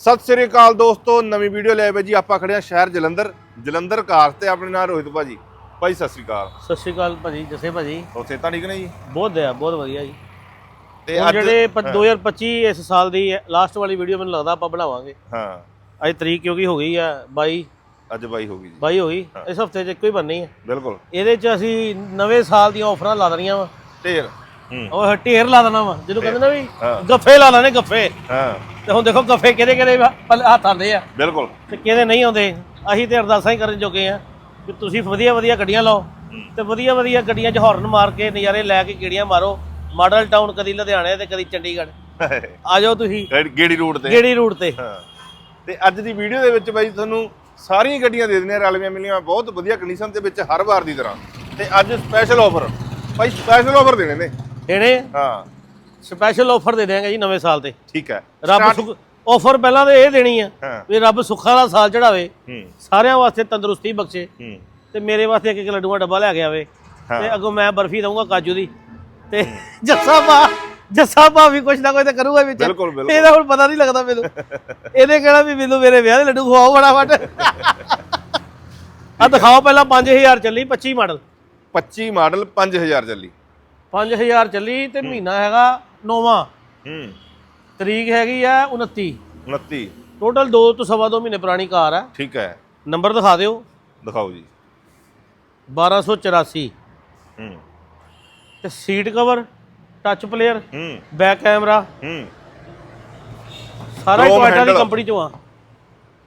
ਸਤਿ ਸ੍ਰੀ ਅਕਾਲ ਦੋਸਤੋ ਨਵੀਂ ਵੀਡੀਓ ਲੈ ਆਏ ਜੀ ਆਪਾਂ ਖੜੇ ਆ ਸ਼ਹਿਰ ਜਲੰਧਰ ਜਲੰਧਰ ਕਾਰ ਤੇ ਆਪਣੇ ਨਾਲ ਰੋਹਿਤ ਭਾਜੀ। ਭਾਈ ਸਤਿ ਸ੍ਰੀ ਅਕਾਲ। ਸਤਿ ਸ਼੍ਰੀ ਅਕਾਲ ਭਾਜੀ ਜਸੇ ਭਾਜੀ। ਉੱਥੇ ਤਾਂ ਠੀਕ ਨੇ ਜੀ? ਬਹੁਤ ਹੈ ਬਹੁਤ ਵਧੀਆ ਜੀ। ਤੇ ਹੁਣ ਅੱਜ ਜਿਹੜੇ ਪ- 2025 ਇਸ ਸਾਲ ਦੀ ਲਾਸਟ ਵਾਲੀ ਵੀਡੀਓ ਮੈਨੂੰ ਲੱਗਦਾ ਆਪਾਂ ਬਣਾਵਾਂਗੇ। ਹਾਂ। ਅੱਜ ਤਰੀਕ ਕਿਉਂਕਿ ਹੋ ਗਈ ਆ? 22 ਅੱਜ ਬਾਈ ਹੋ ਗਈ ਜੀ। 22 ਹੋ ਗਈ? ਇਸ ਹਫ਼ਤੇ 'ਚ ਇੱਕੋ ਹੀ ਬਣਨੀ ਹੈ ਬਿਲਕੁਲ। ਇਹਦੇ 'ਚ ਅਸੀਂ ਨਵੇਂ ਸਾਲ ਦੀਆਂ ਆਫਰਾਂ ਲਾ ਦੇਣੀਆਂ ਵਾ। ਢੇਰ। ਹੂੰ। ਉਹ ਢੇਰ ਲਾ ਦੇਣਾ ਵਾ। ਜਿਹਨੂੰ ਕਹਿੰਦੇ ਨਾ ਵੀ ਹਾਂ। ਗੱਫੇ ਲਾ ਲੈਣੇ ਗੱਫੇ। ਹਾਂ। ਤੇ ਹੁਣ ਦੇਖੋ ਗੱਫੇ ਕਿਹਦੇ ਕਿਹਦੇ ਹੱਥ ਆਉਂਦੇ ਆ। ਬਿਲਕੁਲ। ਤੇ ਕਿਹਦੇ ਨਹੀਂ ਆਉਂਦੇ ਅਸੀਂ ਤੇ ਅਰਦਾਸਾਂ ਹੀ ਕਰਨ ਜੋਗੇ ਆ ਕਿ ਤੁਸੀਂ ਵਧੀਆ ਵਧੀਆ ਗੱਡੀਆਂ ਲਾਓ ਤੇ ਵਧੀਆ ਵਧੀਆ ਗੱਡੀਆਂ 'ਚ ਹਾਰਨ ਮਾਰ ਕੇ ਨਜ਼ਾਰੇ ਲੈ ਕੇ ਗੇੜੀਆਂ ਮਾਰੋ। ਮਾਡਲ ਟਾਊਨ ਕਦੀ ਲੁਧਿਆਣੇ ਤੇ ਕਦੀ ਚੰਡੀਗੜ੍ਹ। ਆ ਜਾਓ ਤੁਸੀਂ ਗੇੜੀ ਰੂਟ ਤੇ। ਗੇੜੀ ਰੂਟ ਤੇ। ਹਾਂ। ਤੇ ਅੱਜ ਦੀ ਵੀਡੀਓ ਦੇ ਵਿੱਚ ਬਾਈ ਤੁਹਾਨੂੰ ਸਾਰੀਆਂ ਗੱਡੀਆਂ ਦੇ ਦਿੰਦੇ ਆ ਰਲਵੀਆਂ ਮਿਲੀਆਂ ਬਹੁਤ ਵਧੀਆ ਕੰਡੀਸ਼ਨ ਦੇ ਵਿੱਚ ਹਰ ਵਾਰ ਦੀ ਤਰ੍ਹਾਂ। ਤੇ ਅੱਜ ਸਪੈਸ਼ਲ ਆਫਰ ਬਾਈ ਸਪੈਸ਼ਲ ਆਫਰ ਦੇਣੇ ਨੇ। ਇਹਨੇ ਹਾਂ। ਸਪੈਸ਼ਲ ਆਫਰ ਦੇ ਦਿਆਂਗੇ ਜੀ ਨਵੇਂ ਸਾਲ ਤੇ। ਠੀਕ ਹੈ। ਰੱਬ ਆਫਰ ਪਹਿਲਾਂ ਤੇ ਇਹ ਦੇਣੀ ਆ ਵੀ ਰੱਬ ਸੁੱਖਾਂ ਦਾ ਸਾਲ ਚੜਾਵੇ ਸਾਰਿਆਂ ਵਾਸਤੇ ਤੰਦਰੁਸਤੀ ਬਖਸ਼ੇ ਤੇ ਮੇਰੇ ਵਾਸਤੇ ਇੱਕ ਇੱਕ ਲੱਡੂਆਂ ਡੱਬਾ ਲੈ ਕੇ ਆਵੇ। ਤੇ ਅੱਗੋਂ ਮੈਂ ਬਰਫੀ ਦਊਂਗਾ ਕਾਜੂ ਦੀ ਤੇ ਜੱਸਾ ਭਾ ਜੱਸਾ ਭਾ ਵੀ ਕੁਛ ਨਾ ਕੁਛ ਤੇ ਕਰੂਗਾ ਵਿੱਚ। ਇਹਦਾ ਹੁਣ ਪਤਾ ਨਹੀਂ ਲੱਗਦਾ ਮੈਨੂੰ। ਇਹਨੇ ਕਹਿਣਾ ਵੀ ਮੈਨੂੰ ਮੇਰੇ ਵਿਆਹ ਦੇ ਲੱਡੂ ਖਵਾਓ ਫਟਾਫਟ। ਆ ਦਿਖਾਓ ਪਹਿਲਾਂ 5000 ਚੱਲੀ 25 ਮਾਡਲ। 25 ਮਾਡਲ 5000 ਚੱਲੀ। 5000 ਚੱਲੀ ਤੇ ਮਹੀਨਾ ਹੈਗਾ ਨੌਵਾਂ। ਹੂੰ। ਤਰੀਕ ਹੈਗੀ ਆ 29 29 ਟੋਟਲ 2 ਤੋਂ ਸਵਾ ਦੋ ਮਹੀਨੇ ਪੁਰਾਣੀ ਕਾਰ ਹੈ ਠੀਕ ਹੈ। ਨੰਬਰ ਦਿਖਾ ਦਿਓ। ਦਿਖਾਓ ਜੀ। 1284 ਹੂੰ। ਤੇ ਸੀਟ ਕਵਰ ਟੱਚ ਪਲੇਅਰ ਹੂੰ। ਬੈਕ ਕੈਮਰਾ ਹੂੰ। ਸਾਰਾ ਹੀ ਟੋਇਟਾ ਦੀ। ਕੰਪਨੀ ਚੋਂ ਆ।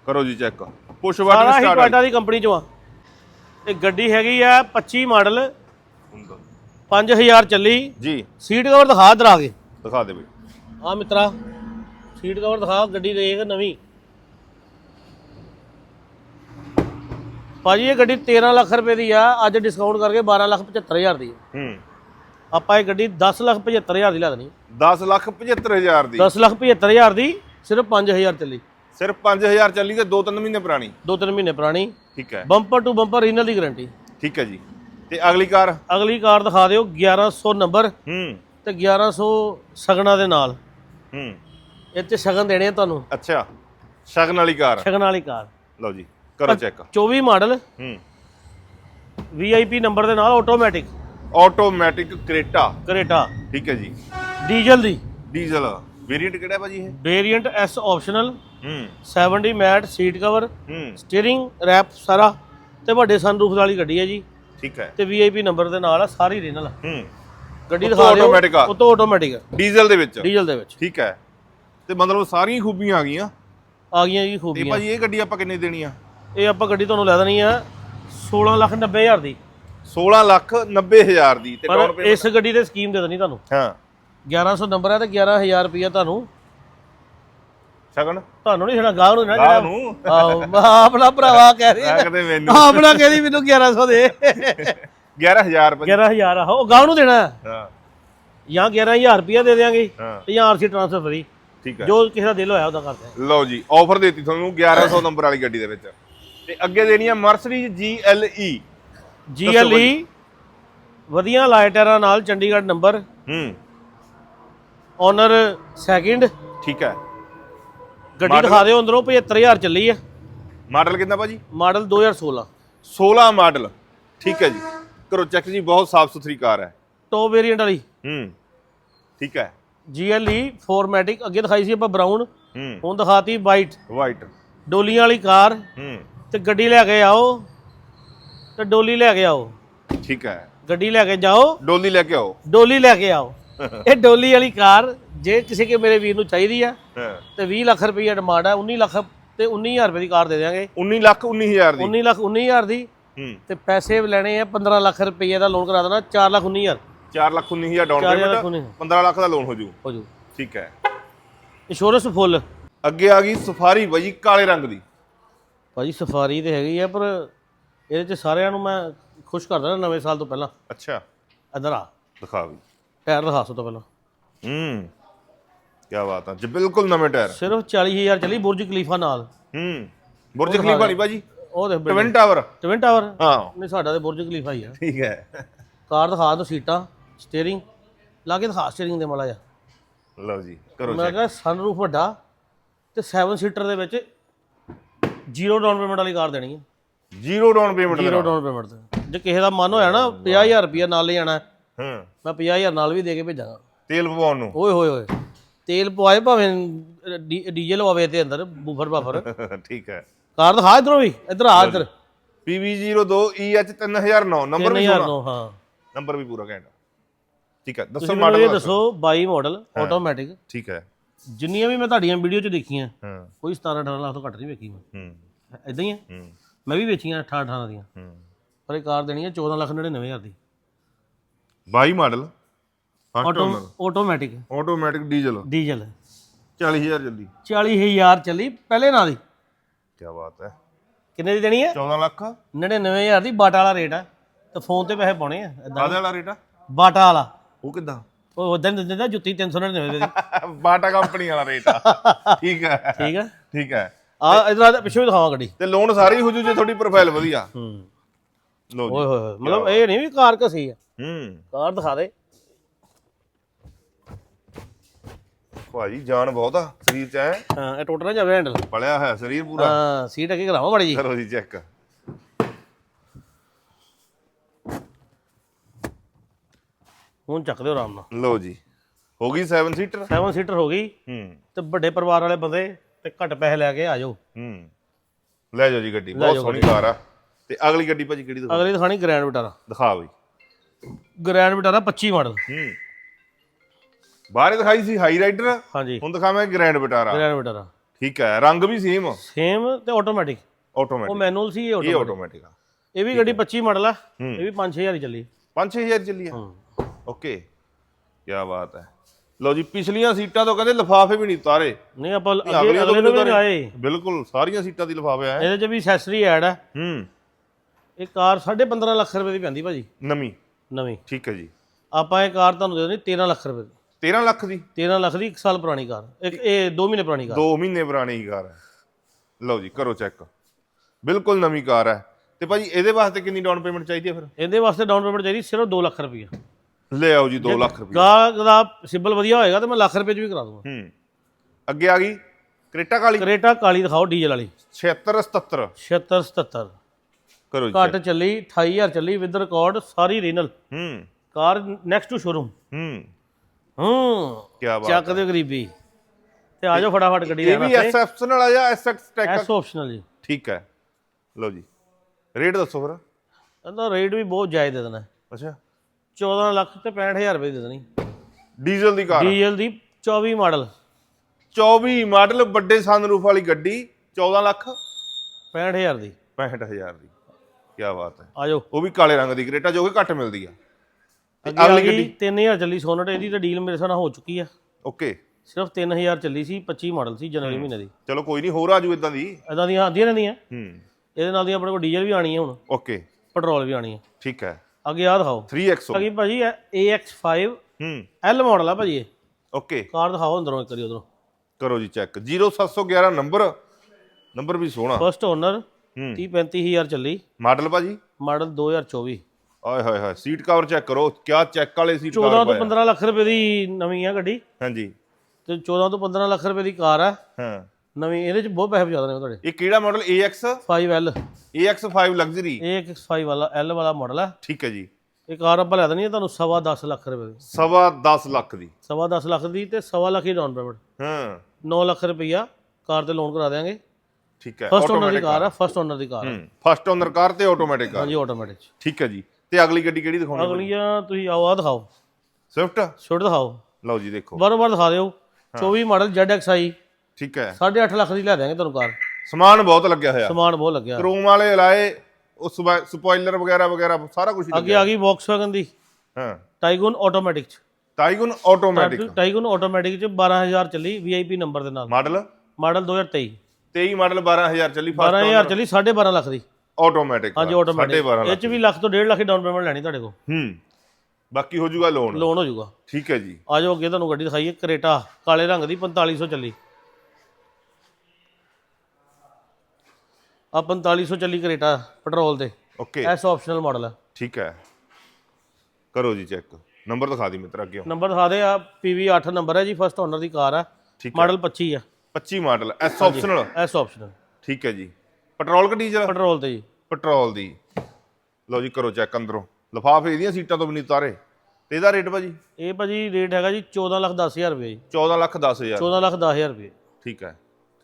ਕਰੋ ਜੀ ਚੈੱਕ ਪੁਸ਼ ਬਟਨ ਸਾਰਾ ਹੀ ਸਟਾਰਟ ਟੋਇਟਾ ਦੀ ਕੰਪਨੀ ਚੋਂ ਆ। ਇਹ ਗੱਡੀ ਹੈਗੀ ਆ 25 ਮਾਡਲ। 5000 ਚੱਲੀ। ਜੀ। ਸੀਟ ਕਵਰ ਦਿਖਾ ਦਰਾ ਕੇ। ਦਿਖਾ ਦੇ ਬਈ। ਆ ਮਿੱਤਰਾ ਸੀਟ ਕਵਰ ਦਿਖਾ ਗੱਡੀ ਦੇਖ ਨਵੀਂ। ਭਾਜੀ ਇਹ ਗੱਡੀ 13 ਲੱਖ ਰੁਪਏ ਦੀ ਆ ਅੱਜ ਡਿਸਕਾਊਂਟ ਕਰਕੇ 12 ਲੱਖ 75000 ਦੀ ਆ। ਹੂੰ। ਆਪਾਂ ਇਹ ਗੱਡੀ 10 ਲੱਖ 75000 ਦੀ ਲਾ ਦੇਣੀ। 10 ਲੱਖ 75000 ਦੀ। 10 ਲੱਖ 75000 ਦੀ ਸਿਰਫ 5000 ਚੱਲੀ। ਸਿਰਫ 5000 ਚੱਲੀ ਤੇ 2-3 ਮਹੀਨੇ ਪੁਰਾਣੀ। ਦੋ ਤਿੰਨ ਮਹੀਨੇ ਪੁਰਾਣੀ। ਠੀਕ ਹੈ। ਬੰਪਰ ਟੂ ਬੰਪਰ ਰੀਨਲ ਦੀ ਗਾਰੰਟੀ ਠੀਕ ਹੈ ਜੀ। ਤੇ ਅਗਲੀ ਕਾਰ? ਅਗਲੀ ਕਾਰ ਦਿਖਾ ਦਿਓ 1100 ਨੰਬਰ। ਹੂੰ। ਤੇ 1100 ਸਗਣਾ ਦੇ ਨਾਲ। ਹੂੰ। ਇਹ ਤੇ ਸ਼ਗਨ ਦੇਣੇ ਆ ਤੁਹਾਨੂੰ। ਅੱਛਾ। ਸ਼ਗਨ ਵਾਲੀ ਕਾਰ। ਸ਼ਗਨ ਵਾਲੀ ਕਾਰ। ਲਓ ਜੀ ਕਰੋ ਚੈੱਕ। 24 ਮਾਡਲ। ਹੂੰ। ਵੀਆਈਪੀ ਨੰਬਰ ਦੇ ਨਾਲ ਆਟੋਮੈਟਿਕ। Automatic Creta. ਕਰੇਟਾ। ਠੀਕ ਹੈ ਜੀ। ਡੀਜ਼ਲ ਦੀ। ਡੀਜ਼ਲ। ਵੇਰੀਐਂਟ ਕਿਹੜਾ ਭਾਜੀ ਇਹ? ਵੇਰੀਐਂਟ ਐਸ ਆਪਸ਼ਨਲ ਹੂੰ। 70 ਮੈਟ ਸੀਟ ਕਵਰ। ਹੂੰ। ਸਟੀਅਰਿੰਗ ਰੈਪ ਸਾਰਾ। ਤੇ ਵੱਡੇ ਸਨਰੂਫ ਵਾਲੀ ਗੱਡੀ ਹੈ ਜੀ। ਠੀਕ ਹੈ। ਤੇ ਵੀਆਈਪੀ ਨੰਬਰ ਦੇ ਨਾਲ ਆ ਸਾਰੀ ਰੀਨਲ ਹੂੰ। ਗੱਡੀ ਦਿਖਾ ਦਿਓ। ਆ। ਉਤੋਂ ਆਟੋਮੈਟਿਕ ਡੀਜ਼ਲ ਦੇ ਵਿੱਚ। ਡੀਜ਼ਲ ਦੇ ਵਿੱਚ। ਠੀਕ ਹੈ। ਤੇ ਮਤਲਬ ਸਾਰੀਆਂ ਖੂਬੀਆਂ ਆ ਗਈਆਂ? ਆ ਗਈਆਂ ਜੀ ਤੇ ਖੂਬੀਆਂ ਭਾਜੀ ਇਹ ਗੱਡੀ ਆਪਾਂ ਕਿੰਨੇ ਦੇਣੀ ਆ? ਇਹ ਆਪਾਂ ਗੱਡੀ ਤੁਹਾਨੂੰ ਲੈ ਦੇਣੀ ਆ 16 ਲੱਖ 90 ਹਜ਼ਾਰ ਦੀ। 16 ਲੱਖ 90 ਹਜ਼ਾਰ ਦੀ ਤੇ ਡਾਊਨ ਪਰ ਇਸ ਗੱਡੀ ਤੇ ਸਕੀਮ ਦੇ ਦੇਣੀ ਤੁਹਾਨੂੰ। ਹਾਂ। 1100 ਨੰਬਰ ਹੈ ਤੇ 11000 ਰੁਪਇਆ ਤੁਹਾਨੂੰ। ਸ਼ਗਨ? ਤੁਹਾਨੂੰ ਨਹੀਂ ਛੜਾ ਗਾਹ ਨੂੰ ਨਾ ਗਾਹ ਨੂੰ? ਆਹੋ ਆਪਣਾ ਭਰਾਵਾ ਕਹਿ ਰਹੀ ਆ। ਮੈਨੂੰ। ਆਪਣਾ ਕਹਿੰਦੀ ਮੈਨੂੰ 1100 ਦੇ। 11000 ਰੁਪਏ 11000 ਆਹੋ ਉਹ ਗਾਹ ਨੂੰ ਦੇਣਾ। ਹੈ। ਹਾਂ ਜਾਂ 11000 ਰੁਪਇਆ ਦੇ ਦੇਾਂਗੇ ਹਾਂ। ਤੇ ਜਾਂ ਆਰਸੀ ਟ੍ਰਾਂਸਫਰ ਫਰੀ। ਠੀਕ ਹੈ ਜੋ ਕਿਸੇ ਦਾ ਦਿਲ ਹੋਇਆ ਉਹਦਾ ਕਰਦੇ ਆ ਲਓ ਜੀ ਆਫਰ ਦੇਤੀ ਤੁਹਾਨੂੰ 1100 ਨੰਬਰ ਵਾਲੀ ਗੱਡੀ ਦੇ ਵਿੱਚ। ਤੇ ਅੱਗੇ ਦੇਣੀ ਆ ਮਰਸਡੀਜ਼ GLE GLE ਵਧੀਆ ਲਾਈਟਰਾਂ ਨਾਲ ਚੰਡੀਗੜ੍ਹ ਨੰਬਰ। ਹੂੰ। ਓਨਰ ਸੈਕਿੰਡ ਠੀਕ ਹੈ ਗੱਡੀ ਦਿਖਾ ਦਿਓ ਅੰਦਰੋਂ 75000 ਚੱਲੀ ਹੈ ਮਾਡਲ ਕਿੰਨਾ ਭਾਜੀ? Model 2016 16 model. ਠੀਕ ਹੈ ਜੀ। ਕਰੋ ਚੈੱਕ ਜੀ ਬਹੁਤ ਸਾਫ਼ ਸੁਥਰੀ ਕਾਰ ਹੈ। ਟੌਪ ਵੇਰੀਐਂਟ ਵਾਲੀ। ਹੂੰ ਠੀਕ ਹੈ। GLE ਫੋਰਮੈਟਿਕ ਅੱਗੇ ਦਿਖਾਈ ਸੀ ਆਪਾਂ ਬਰਾਊਨ ਹੂੰ। ਹੁਣ ਦਿਖਾਤੀ ਵਾਈਟ ਵਾਈਟ ਡੋਲੀਆਂ ਵਾਲੀ ਕਾਰ। ਹੂੰ। ਤੇ ਗੱਡੀ ਲੈ ਕੇ ਆਓ। ਤੇ ਡੋਲੀ ਲੈ ਕੇ ਆਓ। ਠੀਕ ਹੈ। ਗੱਡੀ ਲੈ ਕੇ ਜਾਓ। ਡੋਲੀ ਲੈ ਕੇ ਆਓ। ਡੋਲੀ ਲੈ ਕੇ ਆਓ। ਇਹ ਡੋਲੀ ਵਾਲੀ ਕਾਰ ਜੇ ਕਿਸੇ ਕੇ ਮੇਰੇ ਵੀਰ ਨੂੰ ਚਾਹੀਦੀ ਆ ਤੇ 20 ਲੱਖ ਰੁਪਏ ਡਿਮਾਂਡ ਹੈ 19 ਲੱਖ ਤੇ 19000 ਰੁਪਏ ਦੀ ਕਾਰ ਦੇ ਦਿਆਂਗੇ। 19 ਲੱਖ 19000 ਦੀ। 19 ਲੱਖ 19000 ਦੀ। ਤੇ ਪੈਸੇ ਲੈਣੇ ਆ 15 ਲੱਖ ਰੁਪਏ ਦਾ ਲੋਨ ਕਰਾ ਦੇਣਾ 4 ਲੱਖ 19000 4 ਲੱਖ 19000 ਡਾਊਨ ਪੇਮੈਂਟ ਉੱਨੀ। 15 ਲੱਖ ਦਾ ਲੋਨ ਹੋ ਜੂ। ਹੋ ਜੂ। ਠੀਕ ਹੈ। ਇੰਸ਼ੋਰੈਂਸ ਫੁੱਲ ਅੱਗੇ ਆ ਗਈ ਸਫਾਰੀ ਬਾਈ ਕਾਲੇ ਰੰਗ ਦੀ। ਭਾਜੀ ਸਫਾਰੀ ਤੇ ਹੈਗੀ ਆ ਪਰ ਇਹਦੇ ਚ ਸਾਰਿਆਂ ਨੂੰ ਮੈਂ ਖੁਸ਼ ਕਰ ਦੇਣਾ ਨਵੇਂ ਸਾਲ ਤੋਂ ਪਹਿਲਾਂ। ਅੱਛਾ। ਇੱਧਰ ਆ। ਦਿਖਾ ਵੀ। ਟਾਇਰ ਦਿਖਾ ਸੋ ਤੋਂ ਪਹਿਲਾਂ। ਹੂੰ। ਕੀ ਬਾਤ ਆ ਜੀ ਬਿਲਕੁਲ ਨਵੇਂ ਟਾਇਰ। ਸਿਰਫ 40000 ਚੱਲੀ ਬੁਰਜ ਖਲੀਫਾ ਨਾਲ। ਹੂੰ। ਬੁਰਜ ਖਲੀਫਾ ਨਹੀਂ ਭਾਜੀ ਉਹ ਦੇਖ ਟਵਿਨ ਟਾਵਰ। Twin tower. ਹਾਂ। ਨਹੀਂ ਸਾਡਾ ਤੇ ਬੁਰਜ ਖਲੀਫਾ ਹੀ ਆ। ਠੀਕ ਹੈ। ਕਾਰ ਦਿਖਾ ਦੋ ਸੀਟਾਂ ਸਟੀਅਰਿੰਗ ਲਾ ਕੇ ਦਿਖਾ ਸਟੀਅਰਿੰਗ ਦੇ ਮਾੜਾ ਜਿਹਾ। ਲਓ ਜੀ ਕਰੋ ਮੈਂ ਕਿਹਾ ਸਨਰੂਫ ਵੱਡਾ ਤੇ 7 ਸੀਟਰ ਦੇ ਵਿੱਚ ਜ਼ੀਰੋ ਡਾਊਨ ਪੇਮੈਂਟ ਵਾਲੀ ਕਾਰ ਦੇਣੀ ਹੈ। Zero down payment zero down payment ਤੇ। ਜੇ ਕਿਸੇ ਦਾ ਮਨ ਹੋਇਆ ਨਾ 50000 ਰੁਪਇਆ ਨਾਲ ਲੈ ਜਾਣਾ ਹਾਂ। ਮੈਂ 50000 ਨਾਲ ਵੀ ਦੇ ਕੇ ਭੇਜਾਂਗਾ। ਤੇਲ ਪਵਾਉਣ ਨੂੰ। ਓਏ ਹੋਏ ਹੋਏ। ਤੇਲ ਪਵਾਏ ਭਾਵੇਂ ਡੀ- ਡੀਜ਼ਲ ਪਵਾਵੇ ਤੇ ਅੰਦਰ ਬੂਫਰ ਬਾਫਰ। ਠੀਕ ਹੈ। ਕਾਰ ਦਿਖਾ ਇਧਰੋਂ ਵੀ ਇਧਰ ਆ ਇਧਰ। PV02 EH 3009 ਨੰਬਰ ਵੀ 3000 ਸੋਹਣਾ ਨੂੰ ਹਾਂ। ਨੰਬਰ ਵੀ ਪੂਰਾ ਘੈਂਟ ਠੀਕ ਹੈ ਦੱਸੋ ਤੁਸੀਂ ਮੈਨੂੰ ਇਹ ਮਾਡਲ ਦੱਸੋ 22 ਮਾਡਲ ਆਟੋਮੈਟਿਕ ਠੀਕ ਹੈ। ਜਿੰਨੀਆਂ ਵੀ ਮੈਂ ਤੁਹਾਡੀਆਂ ਵੀਡੀਓ 'ਚ ਦੇਖੀਆਂ ਹਾਂ। ਕੋਈ 17 18 ਲੱਖ ਤੋਂ ਘੱਟ ਨਹੀਂ ਵੇਖੀ ਮੈਂ। ਹੂੰ। ਇਦਾਂ ਹੀ ਆ? ਹੂੰ। ਮੈਂ ਵੀ ਵੇਚੀਆਂ 18 18 ਦੀਆਂ। ਹੂੰ। ਪਰ ਇਹ ਕਾਰ ਦੇਣੀ ਹੈ 14 ਲੱਖ 99 ਹਜ਼ਾਰ ਦੀ। 22 model auto automatic automatic diesel diesel 40000 ਜਲਦੀ 40000 ਚੱਲੀ ਪਹਿਲੇ ਨਾਂ ਦੀ। ਕੀ ਬਾਤ ਹੈ। ਕਿੰਨੇ ਦੀ ਦੇਣੀ ਹੈ 14 ਲੱਖ। 99000 ਦੀ ਬਾਟਾ ਵਾਲਾ ਰੇਟ ਆ। ਤੇ ਫੋਨ ਤੇ ਪੈਸੇ ਪਾਉਣੇ ਆ ਕਾਹਦੇ ਵਾਲਾ ਰੇਟ ਆ? ਬਾਟਾ ਵਾਲਾ। ਉਹ ਕਿਦਾਂ? ਉਹ ਉਦੋਂ ਦਿੰਦੇ ਦਿੰਦਾ ਜੁੱਤੀ 399 ਦੀ। ਬਾਟਾ ਕੰਪਨੀ ਵਾਲਾ ਰੇਟ ਆ। ਠੀਕ ਹੈ। ਠੀਕ ਆ। ਠੀਕ ਹੈ। ਆ ਇਧਰ ਆ ਪਿੱਛੇ ਵੀ ਦਿਖਾਵਾਂ ਗੱਡੀ। ਤੇ ਲੋਨ ਸਾਰੀ ਹੋ ਜੂ ਜੇ ਤੁਹਾਡੀ ਪ੍ਰੋਫਾਈਲ ਵਧੀਆ। ਹੂੰ। ਲੋ ਜੀ। ਓਏ ਹੋਏ ਹੋਏ ਮਤਲਬ ਇਹ ਨਹੀਂ ਵੀ ਕਾਰ ਘਸੀ ਆ। ਹੂੰ। ਕਾਰ ਦਿਖਾ ਦੇ। ਭਾਜੀ ਜਾਨ ਬਹੁਤ ਆ ਸਰੀਰ ਚ ਐ। ਹਾਂ ਇਹ ਟੁੱਟ ਨਾ ਜਾਵੇ ਹੈਂਡਲ ਪਲਿਆ ਹੋਇਆ ਸਰੀਰ ਪੂਰਾ। ਹਾਂ ਸੀਟ ਅੱਗੇ ਕਰਾਵਾਂ ਬੜੀ ਜੀ ਕਰੋ ਜੀ ਚੈੱਕ। ਹੁਣ ਚੱਕ ਦਿਓ ਆਰਾਮ ਨਾਲ। ਲੋ ਜੀ। ਹੋ ਗਈ 7 ਸੀਟਰ 7 ਸੀਟਰ ਹੋ ਗਈ। ਹੂੰ। ਤੇ ਵੱਡੇ ਪਰਿਵਾਰ ਵਾਲੇ ਬੰਦੇ ਤੇ ਘੱਟ ਪੈਸੇ ਲੈ ਕੇ ਆ ਜਾਓ। ਹੂੰ। ਲੈ ਜਾਓ ਜੀ ਗੱਡੀ ਬਹੁਤ ਸੋਹਣੀ ਕਾਰ ਆ। ਤੇ ਅਗਲੀ ਗੱਡੀ ਭਾਜੀ ਕਿਹੜੀ ਦਿਖਾ ਅਗਲੀ ਦਿਖਾਣੀ ਗ੍ਰੈਂਡ ਵਿਟਾਰਾ ਦਿਖਾ ਬਈ ਗ੍ਰੈਂਡ ਵਿਟਾਰਾ 25 ਮਾਡਲ ਹੂੰ। ਬਾਹਰੇ ਦਿਖਾਈ ਸੀ ਹਾਈ ਰਾਈਡਰ ਹਾਂਜੀ। ਹੁਣ ਦਿਖਾਵਾਂ ਗ੍ਰੈਂਡ ਵਿਟਾਰਾ ਗ੍ਰੈਂਡ ਵਿਟਾਰਾ ਠੀਕ ਹੈ ਰੰਗ ਵੀ ਸੇਮ ਸੇਮ ਤੇ ਆਟੋਮੈਟਿਕ ਉਹ ਆਟੋਮੈਟਿਕ ਮੈਨੂਅਲ ਸੀ ਇਹ ਆਟੋਮੈਟਿਕ ਆ। ਇਹ ਵੀ ਗੱਡੀ 25 ਮਾਡਲ ਆ ਇਹ ਵੀ 5-6000 ਹੀ ਚੱਲੀ 5-6000 ਚੱਲੀ ਆ। ਓਕੇ ਕੀ ਬਾਤ ਹੈ। ਲਓ ਜੀ ਪਿਛਲੀਆਂ ਸੀਟਾਂ ਤੋਂ ਕਹਿੰਦੇ ਲਫਾਫੇ ਵੀ ਨਹੀਂ ਉਤਾਰੇ। ਨਹੀਂ ਆਪਾਂ ਅੱਗੇ ਅਗਲੀਆਂ ਤੋਂ ਅਗਲੇ ਨੂੰ ਵੀ। ਆਏ। ਬਿਲਕੁਲ ਸਾਰੀਆਂ ਸੀਟਾਂ ਦੀ ਲਫਾਫੇ ਆਏ ਇਹਦੇ ਚ ਵੀ ਐਕਸੈਸਰੀ ਐਡ ਆ। ਹੂੰ। ਇਹ ਕਾਰ 15.5 ਲੱਖ ਰੁਪਏ ਦੀ ਪੈਂਦੀ ਭਾਜੀ। ਨਵੀਂ। ਨਵੀਂ। ਠੀਕ ਹੈ ਜੀ। ਆਪਾਂ ਇਹ ਕਾਰ ਤੁਹਾਨੂੰ ਦੇ ਦੇਣੀ 13 ਲੱਖ ਰੁਪਏ ਦੀ। 13 ਲੱਖ ਦੀ? 13 ਲੱਖ ਦੀ 1 ਸਾਲ ਪੁਰਾਣੀ ਕਾਰ। ਇੱਕ ਇਹ 2 ਮਹੀਨੇ ਪੁਰਾਣੀ ਕਾਰ। 2 ਮਹੀਨੇ ਪੁਰਾਣੀ ਕਾਰ ਹੈ। ਲਓ ਜੀ ਕਰੋ ਚੈੱਕ ਬਿਲਕੁਲ ਨਵੀਂ ਕਾਰ ਹੈ। ਤੇ ਭਾਜੀ ਇਹਦੇ ਵਾਸਤੇ ਕਿੰਨੀ ਡਾਊਨ ਪੇਮੈਂਟ ਚਾਹੀਦੀ ਹੈ ਫਿਰ? ਇਹਦੇ ਵਾਸਤੇ ਡਾਊਨ ਪੇਮੈਂਟ ਚਾਹੀਦੀ ਸਿਰਫ 2 ਲੱਖ ਰੁਪਏ ਲੈ ਆਓ ਜੀ 2 ਲੱਖ ਰੁਪਏ ਗਾਹਕ ਦਾ ਸਿਬਲ ਵਧੀਆ ਹੋਏਗਾ ਤੇ ਮੈਂ ਲੱਖ ਰੁਪਏ ਚ ਵੀ ਕਰਾ ਦੂੰਗਾ। ਹੂੰ। ਅੱਗੇ ਆ ਗਈ। ਕਰੇਟਾ ਕਾਲੀ? ਕਰੇਟਾ ਕਾਲੀ ਦਿਖਾਓ ਡੀਜ਼ਲ ਵਾਲੀ। 76 77 76 77 ਕਰੋ ਜੀ ਘੱਟ ਚੱਲੀ 28000 ਚੱਲੀ ਵਿਦ ਰਿਕਾਰਡ ਸਾਰੀ ਰੀਨਲ। ਹੂੰ। ਕਾਰ ਨੈਕਸਟ ਟੂ ਸ਼ੋਰੂਮ ਹੂੰ। ਹੂੰ। ਕੀ ਬਾਤ ਚੱਕ ਦੇ ਗਰੀਬੀ। ਤੇ ਆ ਜਾਓ ਫਟਾਫਟ ਗੱਡੀ ਇਹ ਲੈਣ ਵੀ ਐਸਐਫ ਨਾਲ ਆ ਜਾਂ ਐਸਐਕਸ ਟੈਕ ਐਸ ਆਪਸ਼ਨਲ ਜੀ। ਠੀਕ ਹੈ। ਲਓ ਜੀ। ਰੇਟ ਦੱਸੋ ਫਿਰ। ਇਹਦਾ ਰੇਟ ਵੀ ਬਹੁਤ ਜਾਇਜ਼ ਦੇ ਦੇਣਾ। ਅੱਛਾ। 14 ਲੱਖ ਤੇ 65000 ਰੁਪਏ ਦੇ ਦੇਣੀ। ਡੀਜ਼ਲ ਦੀ ਕਾਰ ਡੀਜ਼ਲ ਦੀ 24 ਮਾਡਲ। 24 ਮਾਡਲ ਵੱਡੇ ਸਨਰੂਫ ਵਾਲੀ ਗੱਡੀ 14 ਲੱਖ। 65000 ਦੀ। 65000 ਦੀ। ਕੀ ਬਾਤ ਹੈ। ਆ ਜਾਓ। ਉਹ ਵੀ ਕਾਲੇ ਰੰਗ ਦੀ ਕਰੇਟਾ ਜੋ ਕਿ ਘੱਟ ਮਿਲਦੀ ਆ। ਅੱਗੇ ਆ ਗਈ 3000 ਚੱਲੀ ਸੋਨਟ ਇਹਦੀ ਤਾਂ ਡੀਲ ਮੇਰੇ ਨਾਲ ਹੋ ਚੁੱਕੀ ਆ। ਓਕੇ। ਸਿਰਫ 3000 ਚੱਲੀ ਸੀ 25 ਮਾਡਲ ਸੀ ਜਨਵਰੀ ਮਹੀਨੇ ਦੀ। ਚਲੋ ਕੋਈ ਨਹੀਂ ਹੋਰ ਆਜੂ ਇਦਾਂ ਦੀ। ਇਦਾਂ ਦੀਆਂ ਆਉਂਦੀਆਂ ਰਹਿੰਦੀਆਂ। ਹੂੰ। ਇਹਦੇ ਨਾਲ ਦੀ ਆਪਣੇ ਕੋਲ ਡੀਜ਼ਲ ਵੀ ਆਣੀ ਹੈ ਹੁਣ। ਓਕੇ। ਪੈਟਰੋਲ ਵੀ ਆਣੀ ਹੈ ਠੀਕ ਹੈ। ਅੱਗੇ ਆ ਦਿਖਾਓ। 3XO ਅੱਗੇ ਭਾਜੀ AX5 ਹੂੰ। L ਮਾਡਲ ਆ ਭਾਜੀ ਇਹ। ਓਕੇ। ਕਾਰ ਦਿਖਾਓ ਅੰਦਰੋਂ ਇੱਕ ਵਾਰੀ ਉਧਰੋਂ। ਕਰੋ ਜੀ ਚੈੱਕ 0711 ਨੰਬਰ ਨੰਬਰ ਵੀ ਸੋਹਣਾ। ਫਸਟ ਓਨਰ ਹੂੰ। 30 35000 ਚੱਲੀ। ਮਾਡਲ ਭਾਜੀ? ਮਾਡਲ 2024 ਆਏ ਹਾਏ ਹਾਏ ਸੀਟ ਕਵਰ ਚੈੱਕ ਕਰੋ ਕਿਆ ਚੈੱਕ ਵਾਲੇ ਸੀਟ 14 ਕਵਰ ਤੋਂ ਪਾਇਆ 15 ਲੱਖ ਰੁਪਏ ਦੀ ਨਵੀਂ ਆ ਗੱਡੀ। ਹਾਂਜੀ। ਤੇ 14 ਤੋਂ 15 ਲੱਖ ਰੁਪਏ ਦੀ ਕਾਰ ਆ। ਹਾਂ। ਨਵੀਂ ਇਹਦੇ ਚ ਬਹੁਤ ਪੈਸੇ ਬਚਾਦੇ ਨੇ ਤੁਹਾਡੇ। ਇਹ ਕਿਹੜਾ model AX 5L AX5 luxury AX5 ਵਾਲਾ L ਵਾਲਾ ਮਾਡਲ ਆ। ਠੀਕ ਹੈ ਜੀ। ਇਹ ਕਾਰ ਆਪਾਂ ਲੈ ਦੇਣੀ ਹੈ ਤੁਹਾਨੂੰ ਸਵਾ 10 ਲੱਖ ਰੁਪਏ ਦੀ। ਸਵਾ 10 ਲੱਖ ਦੀ। ਸਵਾ 10 ਲੱਖ ਦੀ ਤੇ ਸਵਾ ਲੱਖ ਹੀ ਡਾਊਨ ਪੇਮੈਂਟ ਹਾਂ। 9 ਲੱਖ ਰੁਪਈਆ ਕਾਰ ਤੇ ਲੋਨ ਕਰਾ ਦੇਾਂਗੇ ਠੀਕ ਹੈ ਫਸਟ ਓਨਰ ਦੀ ਕਾਰ ਆ ਫਸਟ ਓਨਰ ਦੀ ਕਾਰ ਫਸਟ ਓਨਰ ਕਾਰ ਤੇ ਆਟੋਮੈਟਿਕ ਕਾਰ। ਹਾਂਜੀ ਆਟੋਮੈਟਿਕ ਠੀਕ ਹੈ ਜੀ। ਤੇ ਅਗਲੀ ਗੱਡੀ ਕਿਹੜੀ ਦਿਖਾਉਣੀ ਅਗਲੀਆਂ ਤੁਸੀਂ ਆਓ ਆ ਦਿਖਾਓ। ਸਵਿਫਟ ਛੋਟ ਦਿਖਾਓ। ਲਓ ਜੀ ਦੇਖੋ। ਬਾਰ ਬਾਰ ਦਿਖਾ ਦਿਓ। 24 ਮਾਡਲ ZXi ਠੀਕ ਹੈ। 8.5 ਲੱਖ ਦੀ ਲੈ ਦੇਾਂਗੇ ਤੁਹਾਨੂੰ ਕਾਰ। ਸਮਾਨ ਬਹੁਤ ਲੱਗਿਆ ਹੋਇਆ। ਸਮਾਨ ਬਹੁਤ ਲੱਗਿਆ। ਕਰੋਮ ਵਾਲੇ ਲਾਏ ਉਹ ਸਪੋਇਲਰ ਵਗੈਰਾ ਵਗੈਰਾ ਸਾਰਾ ਕੁਝ ਅੱਗੇ ਆ ਗਈ Volkswagen ਦੀ। ਹਾਂ। ਟਾਈਗੂਨ ਆਟੋਮੈਟਿਕ ਚ। ਟਾਈਗਨ ਆਟੋਮੈਟਿਕ ਟਾਈਗੂਨ ਆਟੋਮੈਟਿਕ ਚ 12000 ਚੱਲੀ VIP ਨੰਬਰ ਦੇ ਨਾਲ। ਮਾਡਲ? ਮਾਡਲ 2023 23 ਮਾਡਲ 12000 ਚੱਲੀ ਫਸਟ 12000 ਚੱਲੀ 12.5 ਲੱਖ ਦੀ। ਆਟੋਮੈਟਿਕ ਹਾਂਜੀ ਆਟੋਮੈਟਿਕ 12 ਇਹ ਚ ਵੀ ਲੱਖ ਤੋਂ 1.5 ਲੱਖ ਡਾਊਨ ਪੇਮੈਂਟ ਲੈਣੀ ਤੁਹਾਡੇ ਕੋਲ। ਹੂੰ ਬਾਕੀ ਹੋ ਜਾਊਗਾ ਲੋਨ ਲੋਨ ਹੋ ਜਾਊਗਾ। ਠੀਕ ਹੈ ਜੀ। ਆ ਜਾਓ ਅੱਗੇ ਤੁਹਾਨੂੰ ਗੱਡੀ ਦਿਖਾਈਏ ਕਰੇਟਾ ਕਾਲੇ ਰੰਗ ਦੀ 4500 ਚੱਲੀ। ਆ 4500 ਚੱਲੀ ਕਰੇਟਾ ਪੈਟਰੋਲ ਤੇ। ਓਕੇ ਐਸ ਆਪਸ਼ਨਲ ਮਾਡਲ ਹੈ ਠੀਕ ਹੈ। ਕਰੋ ਜੀ ਚੈੱਕ ਨੰਬਰ ਦਿਖਾ ਦੀ ਮਿੱਤਰ ਅੱਗੇ ਨੰਬਰ ਦਿਖਾ ਦੇ ਆ PV 8 ਨੰਬਰ ਹੈ ਜੀ ਫਸਟ ਓਨਰ ਦੀ ਕਾਰ ਠੀਕ ਹੈ। ਮਾਡਲ 25 ਆ। 25 model S optional S optional ਠੀਕ ਹੈ ਜੀ। ਪੈਟਰੋਲ ਕਿ ਡੀਜ਼ਲ ਪੈਟਰੋਲ ਤੇ ਜੀ। ਪੈਟਰੋਲ ਦੀ। ਲਓ ਜੀ ਕਰੋ ਚੈੱਕ ਅੰਦਰੋਂ। ਲਫਾਫੇ ਇਹਦੀਆਂ ਸੀਟਾਂ ਤੋਂ ਵੀ ਨਹੀਂ ਉਤਾਰੇ। ਤੇ ਇਹਦਾ ਰੇਟ ਭਾਜੀ? ਇਹ ਭਾਜੀ ਰੇਟ ਹੈਗਾ ਜੀ 14 ਲੱਖ 10000 ਰੁਪਏ ਜੀ। 14 ਲੱਖ 10 ਹਜ਼ਾਰ। 14 ਲੱਖ 10000 ਰੁਪਏ। ਠੀਕ ਹੈ।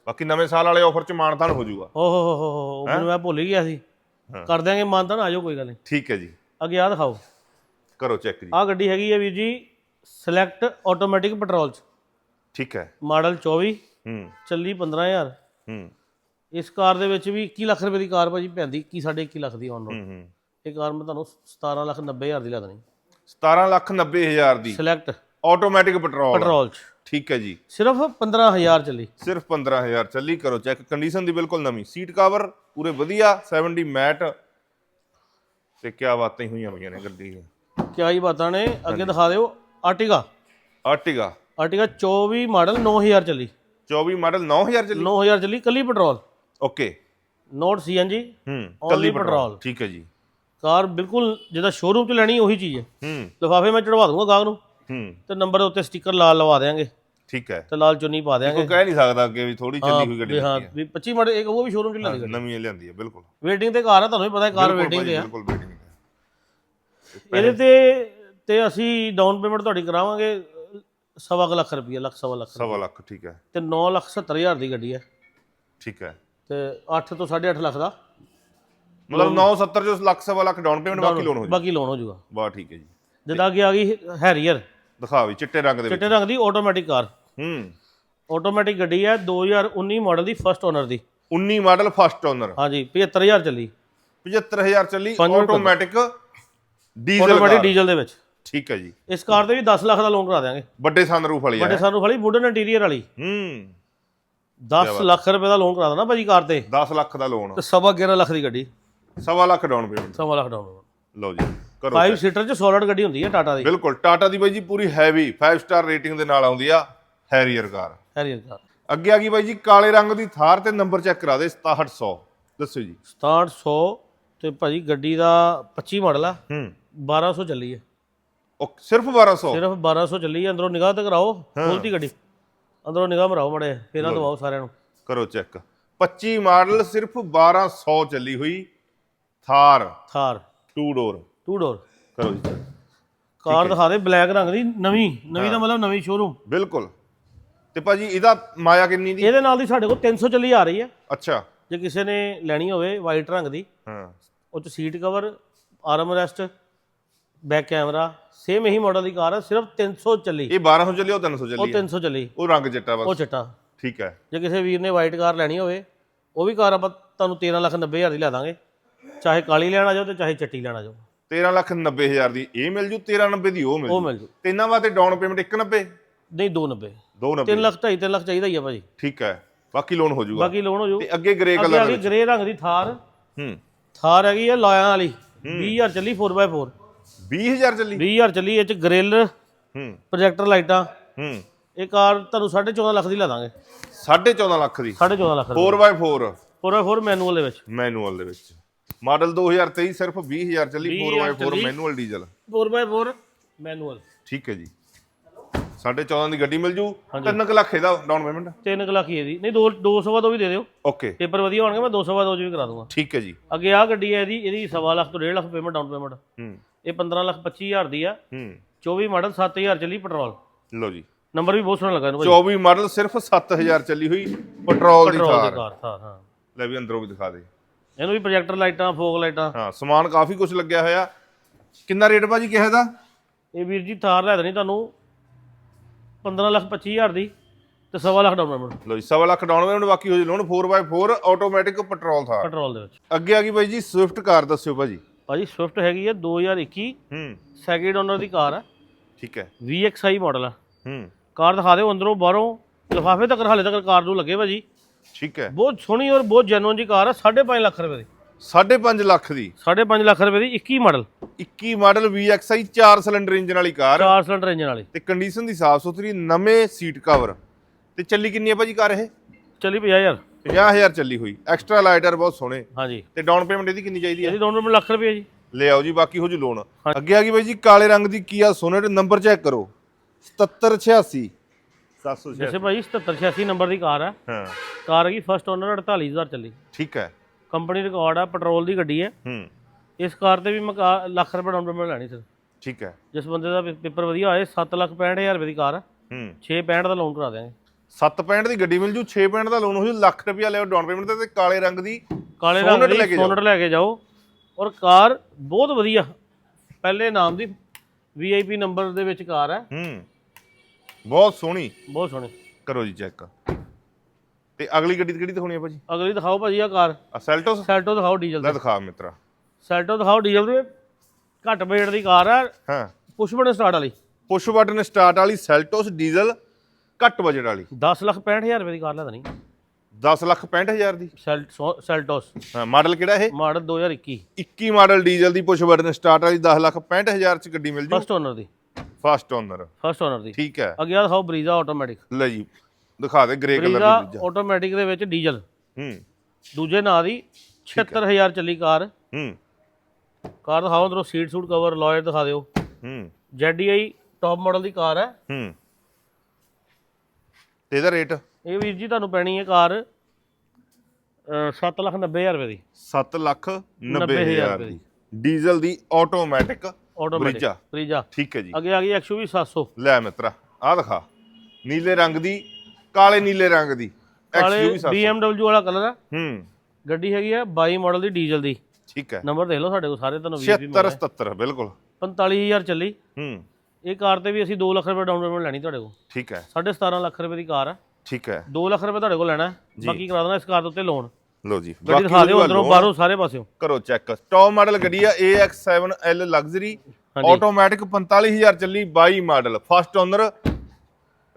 ਬਾਕੀ ਨਵੇਂ ਸਾਲ ਵਾਲੇ ਆਫਰ ਚ ਮਾਨਤਾਨ ਹੋ ਜਾਊਗਾ। ਓ ਹੋ ਹੋ ਹੋ ਮੈਨੂੰ ਮੈਂ ਭੁੱਲ ਹੀ ਗਿਆ ਸੀ। ਕਰ ਦਿਆਂਗੇ ਮਾਨਤਾ ਨਾ ਆਜੋ ਕੋਈ ਗੱਲ ਨਹੀਂ। ਠੀਕ ਹੈ ਜੀ। ਅੱਗੇ ਆ ਦਿਖਾਓ। ਕਰੋ ਚੈੱਕ ਜੀ। ਆਹ ਗੱਡੀ ਹੈਗੀ ਹੈ ਵੀਰ ਜੀ ਸਿਲੈਕਟ ਆਟੋਮੈਟਿਕ ਪੈਟਰੋਲ ਚ। ਠੀਕ ਹੈ। ਮਾਡਲ 24 ਹੂੰ। ਚੱਲੀ 15000 ਹੂੰ। ਇਸ ਕਾਰ ਦੇ ਵਿੱਚ ਵੀ 21 ਲੱਖ ਰੁਪਏ ਦੀ ਕਾਰ ਭਾਜੀ ਪੈਂਦੀ 21 ਸਾਢੇ 21 ਲੱਖ ਦੀ ਆਨ ਰੋਡ ਹੂੰ ਇਹ ਕਾਰ ਮੈਂ ਤੁਹਾਨੂੰ 17 ਲੱਖ 90 ਹਜ਼ਾਰ ਦੀ ਲਾ ਦੇਣੀ। 17 ਲੱਖ 90 ਹਜ਼ਾਰ ਦੀ। ਸਿਲੈਕਟ ਆਟੋਮੈਟਿਕ ਪੈਟਰੋਲ ਪੈਟਰੋਲ ਚ। ਠੀਕ ਹੈ ਜੀ। ਸਿਰਫ 15000 ਚੱਲੀ। ਸਿਰਫ 15000 ਚੱਲੀ ਕਰੋ ਚੈੱਕ ਕੰਡੀਸ਼ਨ ਦੀ ਬਿਲਕੁਲ ਨਵੀਂ। ਸੀਟ ਕਵਰ ਪੂਰੇ ਵਧੀਆ 70 ਮੈਟ ਤੇ ਕਿਆ ਬਾਤਾਂ ਹੀ ਹੋਈਆਂ ਹੋਈਆਂ ਨੇ ਗੱਡੀ ਦੀਆਂ। ਹੀ ਬਾਤਾਂ ਨੇ? ਅੱਗੇ ਦਿਖਾ ਦਿਓ। ਆਰਟਿਗਾ ਆਰਟਿਗਾ ਆਰਟਿਗਾ 24 ਮਾਡਲ 9000 ਚੱਲੀ। 24 ਮਾਡਲ 9000 ਚੱਲੀ। 9000 ਚੱਲੀ ਕੱਲੀ ਪੈਟਰੋਲ ਓਕੇ ਨੋਟ ਸੀਐਨਜੀ ਹੂੰ ਕੱਲੀ। ਪੈਟਰੋਲ ਠੀਕ ਹੈ ਜੀ। ਕਾਰ ਬਿਲਕੁਲ ਜਿਹਦਾ ਸ਼ੋਰੂਮ 'ਚ ਲੈਣੀ ਉਹੀ ਚੀਜ਼ ਹੈ। ਹੂੰ। ਲਿਫਾਫੇ ਮੈਂ ਚੜਵਾ ਦੂੰਗਾ ਗਾਹਕ ਨੂੰ। ਹੂੰ। ਤੇ ਨੰਬਰ ਦੇ ਉੱਤੇ ਸਟicker ਲਾਲ ਲਵਾ ਦੇਾਂਗੇ ਠੀਕ ਹੈ। ਤੇ ਲਾਲ ਚੁੰਨੀ ਪਾ ਦੇਾਂਗੇ ਕੋਈ ਕਹਿ ਨਹੀਂ ਸਕਦਾ ਅੱਗੇ ਵੀ ਥੋੜੀ ਚੱਲੀ ਹੋਈ ਗੱਡੀ ਹਾਂ ਵੀ 25 ਮਾਡਲ ਇੱਕ ਉਹ ਵੀ ਸ਼ੋਰੂਮ 'ਚ ਹੈ ਲੈਂਦੀ ਨਵੀਂ ਲਿਆਂਦੀ ਹੈ ਬਿਲਕੁਲ। ਵੇਟਿੰਗ ਤੇ ਕਾਰ ਹੈ ਤੁਹਾਨੂੰ ਵੀ ਪਤਾ ਹੈ ਕਾਰ ਵੇਟਿੰਗ ਤੇ ਆ। ਬਿਲਕੁਲ ਵੇਟਿੰਗ ਤੇ ਇਹਦੇ ਤੇ ਤੇ ਅਸੀਂ ਡਾਊਨ ਪੇਮੈਂਟ ਤੁਹਾਡੀ ਕਰਾਵਾਂਗੇ ਸਵਾ ਕੁ ਲੱਖ ਰੁਪਈਆ ਲੱਖ ਸਵਾ ਲੱਖ ਸਵਾ ਲੱਖ ਠੀਕ ਹੈ। ਤੇ 9 ਲੱਖ 70 ਹਜ਼ਾਰ ਦੀ ਗੱਡੀ ਹੈ। ਠੀਕ ਹੈ। ਤੇ 8 ਤੋਂ 8.5 ਲੱਖ ਦਾ। ਮਤਲਬ 970 ਜੋ ਲੱਖ ਸਵਾ ਲੱਖ ਡਾਊਨ ਪੇਮੈਂਟ ਬਾਕੀ ਲੋਨ ਹੋ ਬਾਕੀ ਲੋਨ ਹੋ ਜਾਊਗਾ। ਬਾ ਠੀਕ ਹੈ ਜੀ। ਜਿੱਦਾਂ ਕਿ ਆ ਗਈ ਹੈਰੀਅਰ। ਦਿਖਾ ਵੀ ਚਿੱਟੇ ਰੰਗ ਦੇ ਵਿੱਚ। ਚਿੱਟੇ ਰੰਗ ਦੀ ਆਟੋਮੈਟਿਕ ਕਾਰ। ਹੂੰ। ਆਟੋਮੈਟਿਕ ਗੱਡੀ ਹੈ 2019 ਮਾਡਲ ਦੀ ਫਰਸਟ ਓਨਰ ਦੀ। 19 ਮਾਡਲ ਫਸਟ ਓਨਰ ਹਾਂਜੀ 75000 ਚੱਲੀ। 75000 ਚੱਲੀ ਆਟੋਮੈਟਿਕ ਡੀਜ਼ਲ ਆਟੋਮੈਟਿਕ ਡੀਜ਼ਲ ਦੇ ਵਿੱਚ। ਠੀਕ ਹੈ ਜੀ। ਇਸ ਕਾਰ ਤੇ ਵੀ 10 ਲੱਖ ਦਾ ਲੋਨ ਕਰਾ ਦਿਆਂਗੇ। ਵੱਡੇ ਸਨਰੂਫ ਵਾਲੀ ਵੱਡੇ ਹੈ ਸਾਨੂੰ ਵਾਲੀ ਵੁਡਨ ਇੰਟੀਰੀਅਰ ਵਾਲੀ। ਹੂੰ। 10 ਲੱਖ ਰੁਪਏ ਦਾ ਲੋਨ ਕਰਾ ਦੇਣਾ ਭਾਜੀ ਕਾਰ ਤੇ। 10 ਲੱਖ ਦਾ ਲੋਨ ਤੇ ਸਵਾ 11 ਲੱਖ ਦੀ ਗੱਡੀ। ਸਵਾ ਲੱਖ ਡਾਊਨ ਪੇਮੈਂਟ ਸਵਾ ਲੱਖ ਡਾਊਨ ਲਓ ਜੀ ਕਰੋ 5 ਸੀਟਰ ਚ ਸੋਲਿਡ ਗੱਡੀ ਹੁੰਦੀ ਹੈ ਟਾਟਾ ਦੀ। ਬਿਲਕੁਲ ਟਾਟਾ ਦੀ ਬਾਈ ਜੀ ਪੂਰੀ ਹੈਵੀ 5 ਸਟਾਰ ਰੇਟਿੰਗ ਦੇ ਨਾਲ ਆਉਂਦੀ ਆ ਹੈਰੀਅਰ ਕਾਰ। ਹੈਰੀਅਰ ਕਾਰ। ਅੱਗੇ ਆ ਗਈ ਬਾਈ ਜੀ ਕਾਲੇ ਰੰਗ ਦੀ ਥਾਰ ਤੇ ਨੰਬਰ ਚੈੱਕ ਕਰਾ ਦੇ 6700 ਦੱਸੋ ਜੀ। 6700 ਤੇ ਭਾਜੀ ਗੱਡੀ ਦਾ 25 ਮਾਡਲ ਆ। ਹੂੰ। 1200 ਚੱਲੀ ਹੈ। ਉਹ ਸਿਰਫ 1200 ਸਿਰਫ 1200 ਚੱਲੀ ਹੈ ਅੰਦਰੋਂ ਨਿਗਾਹ ਤੇ ਕਰਾਓ ਖੋਲਤੀ ਗੱਡੀ। ਅੰਦਰੋਂ ਨਿਗਾਹ ਮਰਾਓ ਮੜੇ ਫੇਰਾਂ ਦਵਾਓ ਸਾਰਿਆਂ ਨੂੰ। ਕਰੋ ਚੈੱਕ। 25 ਮਾਡਲ ਸਿਰਫ 1200 ਚੱਲੀ ਹੋਈ Thar. Thar. 2 door two door ਕਰੋ ਜੀ। ਕਾਰ ਦਿਖਾ ਦੇ ਬਲੈਕ ਰੰਗ ਦੀ ਨਵੀਂ। ਨਵੀਂ ਦਾ ਮਤਲਬ ਨਵੀਂ ਸ਼ੋਰੂਮ ਬਿਲਕੁਲ। ਤੇ ਭਾਜੀ ਇਹਦਾ ਮਾਇਆ ਕਿੰਨੀ ਦੀ? ਇਹਦੇ ਨਾਲ ਦੀ ਸਾਡੇ ਕੋਲ 300 ਚੱਲੀ ਆ ਰਹੀ ਹੈ। ਅੱਛਾ। ਜੇ ਕਿਸੇ ਨੇ ਲੈਣੀ ਹੋਵੇ ਵਾਈਟ ਰੰਗ ਦੀ ਹਾਂ। ਉਹ ਚ seat cover arm rest back camera same ਇਹੀ ਮਾਡਲ ਦੀ ਕਾਰ ਹੈ ਸਿਰਫ 300 ਚੱਲੀ। ਇਹ 1200 ਚੱਲੀ ਉਹ 300 ਉਹ ਚੱਲੀ 300 ਚੱਲੀ। ਉਹ ਰੰਗ ਚਿੱਟਾ ਉਹ ਬਸ ਚਿੱਟਾ। ਠੀਕ ਹੈ। ਜੇ ਕਿਸੇ ਵੀਰ ਨੇ ਵਾਈਟ ਕਾਰ ਲੈਣੀ ਹੋਵੇ ਉਹ ਵੀ ਕਾਰ ਆਪਾਂ ਤੁਹਾਨੂੰ 13 ਲੱਖ 90 ਹਜ਼ਾਰ ਦੀ ਲੈ ਦਾਂਗੇ। ਚਾਹੇ ਕਾਲੀ ਲੈਣਾ ਜਾਓ ਤੇ ਚਾਹੇ ਚਿੱਟੀ ਲੈਣਾ ਜਾਓ। 13 ਲੱਖ 90 ਹਜ਼ਾਰ ਦੀ ਇਹ ਮਿਲ ਜੂ 13 90 ਦੀ ਉਹ ਮਿਲ ਉਹ ਜੂ। ਮਿਲ ਜੂ। ਤੇ ਇਹਨਾਂ ਵਾਸਤੇ ਡਾਊਨ ਪੇਮੈਂਟ 190 ਨਹੀਂ 290 290 3 ਲੱਖ 2.5 3 ਲੱਖ ਚਾਹੀਦਾ ਹੀ ਆ ਭਾਜੀ। ਠੀਕ ਹੈ। ਬਾਕੀ ਲੋਨ ਹੋ ਜਾਊਗਾ ਬਾਕੀ ਲੋਨ ਹੋ ਜਾਊ ਤੇ ਅੱਗੇ ਗ੍ਰੇ ਅੱਗੇ ਆ ਕਲਰ ਗਈ ਗ੍ਰੇ ਰੰਗ ਦੀ ਥਾਰ। ਹੂੰ। ਥਾਰ ਹੈਗੀ ਆ ਲਾਇਆਂ ਵਾਲੀ। 20000 ਚੱਲੀ 4x4 20000 ਚੱਲੀ। 20000 ਚੱਲੀ ਇਹ ਚ ਗ੍ਰਿਲ ਹੂੰ। ਪ੍ਰੋਜੈਕਟਰ ਲਾਈਟਾਂ। ਹੂੰ। ਇਹ ਕਾਰ ਤੁਹਾਨੂੰ 14.5 ਲੱਖ ਦੀ ਲਾ ਦਾਂਗੇ। 14.5 ਲੱਖ ਦੀ। 14.5 ਲੱਖ ਦੀ। 4x4 4x4 ਮੈਨੂਅਲ ਦੇ ਵਿੱਚ। ਮੈਨੂਅਲ ਦੇ ਵਿੱਚ। ਮਾਡਲ 2023 ਸਿਰਫ 20000 ਚੱਲੀ 20,000 4x4 ਚੱਲੀ। Manual diesel. 4x4 manual. ਠੀਕ ਹੈ ਜੀ। 14.5 ਦੀ ਗੱਡੀ ਮਿਲ ਜੂ 3 ਲੱਖ ਇਹਦਾ ਡਾਊਨ ਪੇਮੈਂਟ 3 ਲੱਖ ਹੀ ਇਹਦੀ। ਨਹੀਂ 2 200 ਬਾਅਦ ਉਹ ਵੀ ਦੇ ਦਿਓ। ਓਕੇ ਪੇਪਰ ਵਧੀਆ ਹੋਣਗੇ ਮੈਂ 200 ਬਾਅਦ ਉਹ ਵੀ ਕਰਾ ਦੂੰਗਾ। ਠੀਕ ਹੈ ਜੀ। ਅੱਗੇ ਆ ਗੱਡੀ ਹੈ ਇਹਦੀ ਇਹਦੀ ਸਵਾ ਲੱਖ ਤੋਂ 1.5 ਲੱਖ ਪੇਮੈਂਟ ਡਾਊਨ ਪੇਮੈਂਟ ਹੂੰ। ਇਹ 15 ਲੱਖ 25 ਹਜ਼ਾਰ ਦੀ ਆ। ਹੂੰ। 24 ਮਾਡਲ 7000 ਚੱਲੀ ਪੈਟਰੋਲ। ਲਓ ਜੀ। ਨੰਬਰ ਵੀ ਬਹੁਤ ਸੋਹਣਾ ਲੱਗਾ ਇਹਨੂੰ ਭਾਈ 24 ਮਾਡਲ ਸਿਰਫ 7000 ਚੱਲੀ ਹੋਈ ਪੈਟਰੋਲ ਦੀ ਦੀ ਕਾਰ। ਹਾਂ ਹਾਂ। ਲੈ ਵੀ ਅੰਦਰੋਂ ਵੀ ਦਿਖਾ ਦੇ। ਇਹਨੂੰ ਵੀ ਪ੍ਰੋਜੈਕਟਰ ਲਾਈਟਾਂ ਫੋਗ ਲਾਈਟਾਂ। ਹਾਂ ਸਮਾਨ ਕਾਫੀ ਕੁਝ ਲੱਗਿਆ ਹੋਇਆ। ਕਿੰਨਾ ਰੇਟ ਭਾਜੀ ਕਿਹਾ ਇਹਦਾ? ਇਹ ਵੀਰ ਜੀ ਥਾਰ ਲੈ ਦੇਣੀ ਤੁਹਾਨੂੰ। 15 ਲੱਖ 25 ਹਜ਼ਾਰ ਦੀ ਤੇ ਸਵਾ ਲੱਖ ਡਾਊਨ ਪੇਮੈਂਟ ਲਓ ਜੀ ਸਵਾ ਲੱਖ ਡਾਊਨ ਪੇਮੈਂਟ ਬਾਕੀ ਹੋ ਜੀ loan 4x4 automatic petrol Thar. Petrol ਦੇ ਵਿੱਚ। ਅੱਗੇ ਆ ਗਈ ਬਾਈ ਜੀ ਸਵਿਫਟ ਕਾਰ ਦੱਸਿਓ ਭਾਜੀ। ਭਾਜੀ ਸਵਿਫਟ ਹੈਗੀ ਹੈ 2021 ਹੂੰ। ਸੈਕਿੰਡ ਓਨਰ ਦੀ ਕਾਰ ਹੈ ਠੀਕ ਹੈ। VXI ਮਾਡਲ ਆ। ਹੂੰ। ਕਾਰ ਦਿਖਾ ਦਿਓ ਅੰਦਰੋਂ ਬਾਹਰੋਂ। ਲਿਫਾਫੇ ਤੱਕ ਹਾਲੇ ਤੱਕ ਕਾਰ ਨੂੰ ਲੱਗੇ ਭਾਜੀ। ਠੀਕ ਹੈ। ਬਹੁਤ ਸੋਹਣੀ ਔਰ ਬਹੁਤ ਜੈਨੂਇਨ ਜੀ ਕਾਰ ਆ 5.5 ਲੱਖ ਰੁਪਏ ਦੀ। 5.5 ਲੱਖ ਦੀ। 5.5 ਲੱਖ ਰੁਪਏ ਦੀ 21 model. 21 model VXI 4 cylinder engine ਵਾਲੀ ਕਾਰ। 4 ਸਿਲੰਡਰ ਇੰਜਨ ਵਾਲੀ। ਤੇ ਕੰਡੀਸ਼ਨ ਦੀ ਸਾਫ਼ ਸੁਥਰੀ ਨਵੇਂ ਸੀਟ ਕਵਰ ਤੇ ਚੱਲੀ ਕਿੰਨੀ ਹੈ ਭਾਜੀ ਕਾਰ ਇਹ? ਚੱਲੀ 50000 50000 ਚੱਲੀ ਹੋਈ। ਐਕਸਟਰਾ ਲਾਈਟਰ ਬਹੁਤ ਸੋਹਣੇ। ਹਾਂਜੀ। ਤੇ ਡਾਊਨ ਪੇਮੈਂਟ ਇਹਦੀ ਕਿੰਨੀ ਚਾਹੀਦੀ ਹੈ ਇਹਦੀ ਡਾਊਨ ਪੇਮੈਂਟ ਲੱਖ ਰੁਪਏ ਜੀ। ਲੈ ਆਓ ਜੀ ਬਾਕੀ ਹੋ ਜੂ ਲੋਨ ਅੱਗੇ ਆ ਗਈ ਬਾਈ ਜੀ ਕਾਲੇ ਰੰਗ ਦੀ ਕੀਆ ਸੋਨੇਟ ਨੰਬਰ ਚੈੱਕ ਕਰੋ। 7786 786 ਜੈਸੇ ਭਾਈ 7786 ਨੰਬਰ ਦੀ ਕਾਰ ਹੈ ਹਾਂ। ਕਾਰ ਹੈਗੀ ਫਸਟ ਓਨਰ 48000 ਚੱਲੀ। ਠੀਕ ਹੈ। ਕੰਪਨੀ ਰਿਕਾਰਡ ਆ ਪੈਟਰੋਲ ਦੀ ਗੱਡੀ ਹੈ। ਹੂੰ। ਇਸ ਕਾਰ ਤੇ ਵੀ ਮੈਂ ਕਾ- ਲੱਖ ਰੁਪਏ ਡਾਊਨ ਪੇਮੈਂਟ ਲੈਣੀ ਸਰ ਠੀਕ ਹੈ। ਜਿਸ ਬੰਦੇ ਦਾ ਪੇ- ਪੇਪਰ ਵਧੀਆ ਹੋਏ 7 ਲੱਖ 65000 ਰੁਪਏ ਦੀ ਕਾਰ ਹੈ। ਹੂੰ 665 ਦਾ ਲੋਨ ਕਰਾ ਦਿਆਂਗੇ। 765 ਦੀ ਗੱਡੀ ਮਿਲ ਜੂ 665 ਦਾ ਲੋਨ ਹੋ ਜੂ ਲੱਖ ਰੁਪਿਆ ਲਿਓ ਡਾਊਨ ਪੇਮੈਂਟ ਤੇ ਤੇ ਕਾਲੇ ਰੰਗ ਦੀ ਕਾਲੇ ਰੰਗ ਲੈ ਦੀ ਜਾਓ। ਸੋਨਟ ਲੈ ਕੇ ਜਾਓ। ਔਰ ਕਾਰ ਬਹੁਤ ਵਧੀਆ। ਪਹਿਲੇ ਨਾਮ ਦੀ ਵੀਆਈਪੀ ਨੰਬਰ ਦੇ ਵਿੱਚ ਕਾਰ ਹੈ। ਹੂੰ। ਬਹੁਤ ਸੋਹਣੀ। ਬਹੁਤ ਸੋਹਣੀ। ਕਰੋ ਜੀ ਚੈੱਕ ਤੇ ਅਗਲੀ ਗੱਡੀ ਕਿਹੜੀ ਦਿਖਾਉਣੀ ਹੈ ਭਾਜੀ? ਅਗਲੀ ਦਿਖਾਓ ਭਾਜੀ ਆ ਕਾਰ। ਆ ਸੈਲਟੋਸ? ਸੈਲਟੋ ਦਿਖਾਓ ਡੀਜ਼ਲ ਲੈ ਦੀ। ਦਿਖਾ ਮਿੱਤਰਾ। ਸੈਲਟੋ ਦਿਖਾਓ ਡੀਜ਼ਲ ਦੀ। ਘੱਟ ਬਜਟ ਦੀ ਕਾਰ ਹੈ ਹਾਂ। ਪੁਸ਼ ਬਟਨ ਸਟਾਰਟ ਵਾਲੀ। ਪੁਸ਼ ਬਟਨ ਸਟਾਰਟ ਵਾਲੀ ਸੈਲਟੋਸ ਡੀਜ਼ਲ ਘੱਟ ਬਜਟ ਵਾਲੀ। 10 ਲੱਖ 65000 ਰੁਪਏ ਦੀ ਕਾਰ ਲੈਦਾ ਨਹੀਂ 10 ਲੱਖ 65000 ਦੀ। ਸੈਲ ਸੋ- ਸੈਲਟੋਸ। ਹਾਂ ਮਾਡਲ ਕਿਹੜਾ ਇਹ? ਮਾਡਲ 2021 21 ਮਾਡਲ ਡੀਜ਼ਲ ਦੀ ਪੁਸ਼ ਬਟਨ ਸਟਾਰਟ ਵਾਲੀ 10 ਲੱਖ 65000 ਚ ਗੱਡੀ ਮਿਲ ਜੂ। ਫਸਟ ਓਨਰ ਦੀ। ਫਸਟ ਓਨਰ ਫਸਟ ਓਨਰ ਦੀ। ਠੀਕ ਹੈ। ਅੱਗੇ ਆ ਦਿਖਾਓ ਬਰੀਜ਼ਾ ਆਟੋਮੈਟਿਕ ਲੈ ਜੀ। ਦਿਖਾ ਦੇ ਗ੍ਰੇ ਕਲਰ ਬਰੀਜ਼ਾ ਦੀ ਦੂਜਾ। ਆਟੋਮੈਟਿਕ ਦੇ ਵਿੱਚ ਡੀਜ਼ਲ। ਹੂੰ। ਦੂਜੇ ਨਾਂ ਦੀ 76000 ਚੱਲੀ ਕਾਰ। ਹੂੰ। ਕਾਰ ਦਿਖਾਓ ਅੰਦਰੋਂ ਸੀਟ ਸੂਟ ਕਵਰ ਲੋਇਰ ਦਿਖਾ ਦਿਓ। ਹੂੰ। ZDI ਟੌਪ ਮਾਡਲ ਦੀ ਕਾਰ ਹੈ। ਹੂੰ। ਤੇ ਇਹਦਾ ਰੇਟ ਇਹ ਵੀਰ ਜੀ ਤੁਹਾਨੂੰ ਪੈਣੀ ਹੈ ਕਾਰ 790000 ਰੁਪਏ ਦੀ। 7 ਲੱਖ 90,000 90000 ਦੀ। ਡੀਜ਼ਲ ਦੀ ਆਟੋਮੈਟਿਕ ਆਟੋਮੈਟਿਕ ਬਰੀਜ਼ਾ। ਬਰੀਜ਼ਾ। ਠੀਕ ਹੈ ਜੀ। ਅੱਗੇ ਆ ਗਈ XUV 700 ਲੈ ਮਿੱਤਰਾ ਆ ਦਿਖਾ। ਨੀਲੇ ਰੰਗ ਦੀ ਕਾਲੇ ਨੀਲੇ ਰੰਗ ਦੀ ਕਾਲੇ XUV 700 BMW ਵਾਲਾ ਕਲਰ ਹੈ ਹੂੰ। ਗੱਡੀ ਹੈਗੀ ਹੈ 22 ਮਾਡਲ ਦੀ ਡੀਜ਼ਲ ਦੀ। ਠੀਕ ਹੈ। ਨੰਬਰ ਦੇਖ ਲਓ ਸਾਡੇ ਕੋਲ ਸਾਰੇ ਤੁਹਾਨੂੰ ਵੀਰ 76 77 ਬਿਲਕੁਲ। 45000 ਚੱਲੀ। ਹੂੰ। ਇਹ ਕਾਰ ਤੇ ਵੀ ਅਸੀਂ 2 ਲੱਖ ਰੁਪਏ ਡਾਊਨ ਪੇਮੈਂਟ ਲੈਣੀ ਤੁਹਾਡੇ ਕੋਲ। ਠੀਕ ਹੈ। 17.5 ਲੱਖ ਰੁਪਏ ਦੀ ਕਾਰ ਹੈ ਠੀਕ ਹੈ। 2 ਲੱਖ ਰੁਪਏ ਤੁਹਾਡੇ ਕੋਲ ਲੈਣਾ ਬਾਕੀ ਕਰਾ ਦੇਣਾ ਇਸ ਕਾਰ ਦੇ ਉੱਤੇ ਲੋਨ ਲਓ ਜੀ ਗੱਡੀ ਦਿਖਾ ਦਿਓ ਅੰਦਰੋਂ ਬਾਹਰੋਂ ਸਾਰੇ ਪਾਸਿਓਂ। ਕਰੋ ਚੈੱਕ ਟੌਪ ਮਾਡਲ ਗੱਡੀ ਆ AX7L ਲਗਜ਼ਰੀ। ਆਟੋਮੈਟਿਕ 45000 ਚੱਲੀ 22 ਮਾਡਲ। ਫਸਟ ਓਨਰ